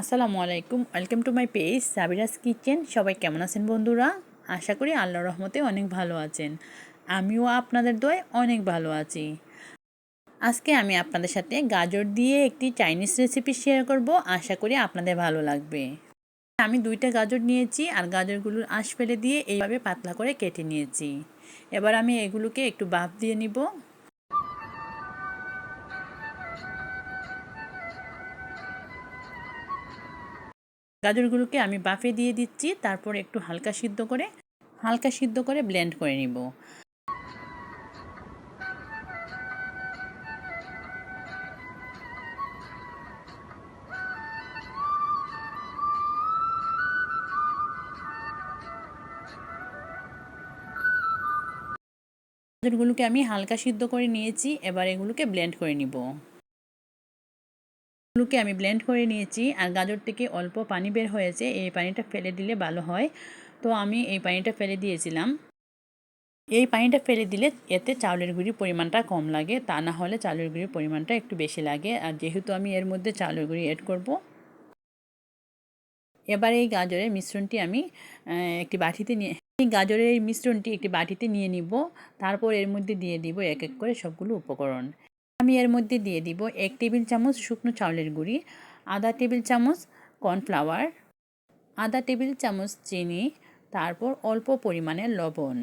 আসসালামু আলাইকুম, welcome to my page Sabira's kitchen. সবাই কেমন আছেন বন্ধুরা? আশা করি আল্লাহ রহমতে অনেক ভালো আছেন। আমিও আপনাদের দোয় অনেক ভালো আছি। আজকে আমি আপনাদের সাথে গাজর দিয়ে একটি চাইনিজ রেসিপি শেয়ার করব। আশা করি আপনাদের ভালো লাগবে। আমি দুইটা গাজর নিয়েছি আর গাজরগুলোর আঁশ ফেলে দিয়ে এইভাবে পাতলা করে কেটে নিয়েছি। এবার আমি এগুলোকে একটু বাপ দিয়ে নিব। গাজরগুলোকে আমি বাফে দিয়ে দিচ্ছি, তারপর একটু হালকা সিদ্ধ করে, হালকা সিদ্ধ করে ব্লেন্ড করে নিব। গাজরগুলোকে আমি হালকা সিদ্ধ করে নিয়েছি, এবার এগুলোকে ব্লেন্ড করে নিব। এগুলোকে আমি ব্লেন্ড করে নিয়েছি আর গাজর থেকে অল্প পানি বের হয়েছে, এই পানিটা ফেলে দিলে ভালো হয়। তো আমি এই পানিটা ফেলে দিয়েছিলাম। এই পানিটা ফেলে দিলে এতে চাউলের গুঁড়ির পরিমাণটা কম লাগে, তা না হলে চাউলের গুঁড়ির পরিমাণটা একটু বেশি লাগে। আর যেহেতু আমি এর মধ্যে চাউলের গুঁড়ি অ্যাড করব, এবার এই গাজরের মিশ্রণটি আমি একটি বাটিতে নিয়ে, এই গাজরের এই মিশ্রণটি একটি বাটিতে নিয়ে নিব, তারপর এর মধ্যে দিয়ে দিব এক এক করে সবগুলো উপকরণ। আমি এর মধ্যে দিয়ে দিব এক টেবিল চামচ শুকনো চাউলের গুঁড়ি, আধা টেবিল চামচ কর্নফ্লাওয়ার, আধা টেবিল চামচ চিনি, তারপর অল্প পরিমাণে লবণ।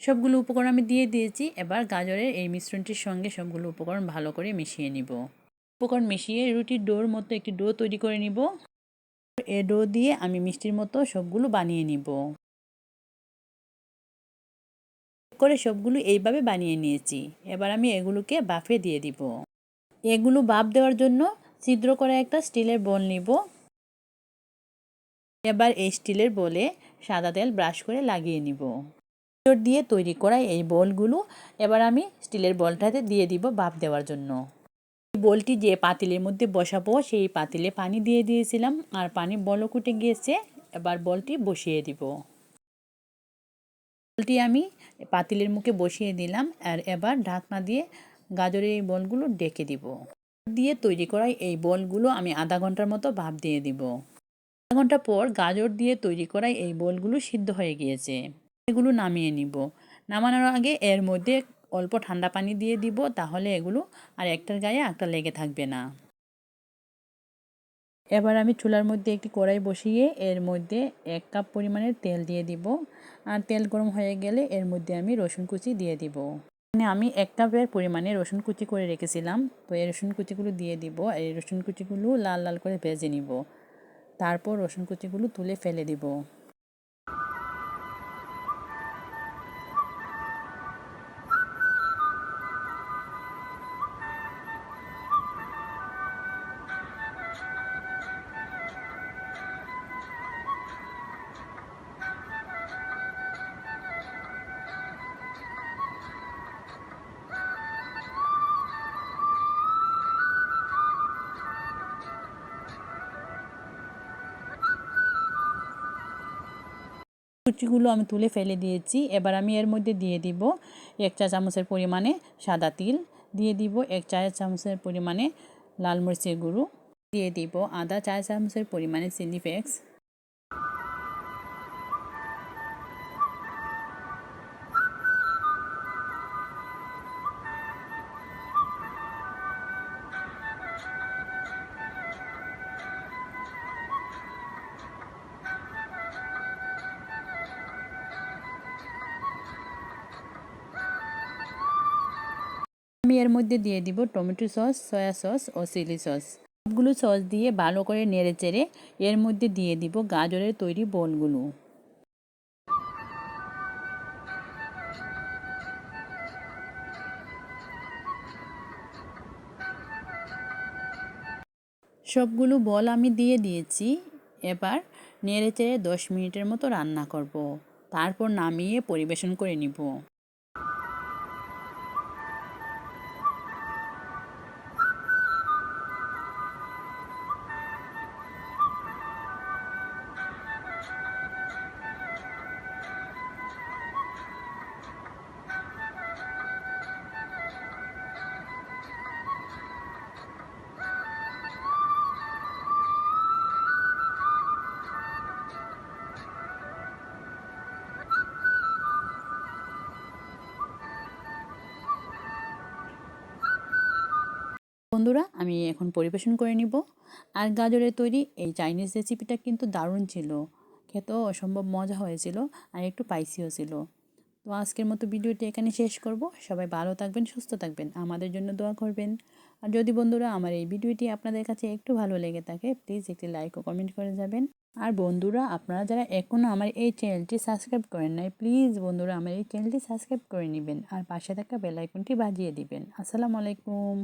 সবগুলো উপকরণ আমি দিয়ে দিয়েছি, এবার গাজরের এই মিশ্রণটির সঙ্গে সবগুলো উপকরণ ভালো করে মিশিয়ে নিব। উপকরণ মিশিয়ে রুটির ডোর মতো একটি ডো তৈরি করে নিব। এ ডো দিয়ে আমি মিষ্টির মতো সবগুলো বানিয়ে নিব। করে সবগুলো এইভাবে বানিয়ে নিয়েছি। এবার আমি এগুলোকে বাফে দিয়ে দিব। এগুলো বাফ দেওয়ার জন্য ছিদ্র করে একটা স্টিলের বল নিব। এবার এই স্টিলের বলে সাদা তেল ব্রাশ করে লাগিয়ে নিব। দিয়ে তৈরি করা এই বলগুলো এবার আমি স্টিলের বলটাতে দিয়ে দিব বাফ দেওয়ার জন্য। বলটি যে পাতিলের মধ্যে বসাবো, সেই পাতিলে পানি দিয়ে দিয়েছিলাম আর পানি বলকুটে গিয়েছে। এবার বলটি বসিয়ে দিব। বলটি আমি পাতিলের মুখে বসিয়ে দিলাম আর এবার ঢাকনা দিয়ে গাজরের এই বলগুলো ডেকে দিব। দিয়ে তৈরি করা এই বলগুলো আমি আধা ঘণ্টার মতো ভাপ দিয়ে দিব। আধা ঘণ্টা পর গাজর দিয়ে তৈরি করা এই বলগুলো সিদ্ধ হয়ে গিয়েছে। এগুলো নামিয়ে নিব। নামানোর আগে এর মধ্যে অল্প ঠান্ডা পানি দিয়ে দিব, তাহলে এগুলো আর একটার গায়ে একটা লেগে থাকবে না। এবার আমি চুলার মধ্যে একটি কড়াই বসিয়ে এর মধ্যে এক কাপ পরিমাণের তেল দিয়ে দিব। আর তেল গরম হয়ে গেলে এর মধ্যে আমি রসুন কুচি দিয়ে দিব। মানে আমি এক কাপের পরিমাণে রসুন কুচি করে রেখেছিলাম। তো এই রসুন কুচিগুলো দিয়ে দিব। এই রসুন কুচিগুলো লাল লাল করে ভেজে নিব। তারপর রসুন কুচিগুলো তুলে ফেলে দিব। কুচিগুলো আমি তুলে ফেলে দিয়েছি। এবার আমি এর মধ্যে দিয়ে দিব এক চা চামচের পরিমাণে সাদা তিল, দিয়ে দিব এক চা চামচের পরিমাণে লাল মরিচের গুঁড়ো, দিয়ে দিব আদা চা চামচের পরিমাণে চিলি ফ্লেক্স আমি এর মধ্যে দিয়ে দিব টমেটো সস, সয়া সস ও চিলি সস। সবগুলো সস দিয়ে ভালো করে নেড়ে চেড়ে এর মধ্যে দিয়ে দিব গাজরের তৈরি বোলগুলো সবগুলো বল আমি দিয়ে দিয়েছি। এবার নেড়ে চেড়ে দশ মিনিটের মতো রান্না করব। তারপর নামিয়ে পরিবেশন করে নিব। বন্ধুরা, আমি এখন পরিবেশন করে নিব। আর গাজরের তৈরি এই চাইনিজ রেসিপিটা কিন্তু দারুণ ছিল। খেতেও অসম্ভব মজা হয়েছিল আর একটু পাইসিও ছিল। তো আজকের মতো ভিডিওটি এখানে শেষ করব। সবাই ভালো থাকবেন, সুস্থ থাকবেন। আমাদের জন্য দোয়া করবেন। আর যদি বন্ধুরা আমার এই ভিডিওটি আপনাদের কাছে একটু ভালো লেগে থাকে প্লিজ একটি লাইক ও কমেন্ট করে যাবেন। আর বন্ধুরা, আপনারা যারা এখনও আমার এই চ্যানেলটি সাবস্ক্রাইব করেন নাই প্লিজ বন্ধুরা আমার এই চ্যানেলটি সাবস্ক্রাইব করে নেবেন। আর পাশে থাকা বেল আইকনটি বাজিয়ে দিবেন। আসসালামু আলাইকুম।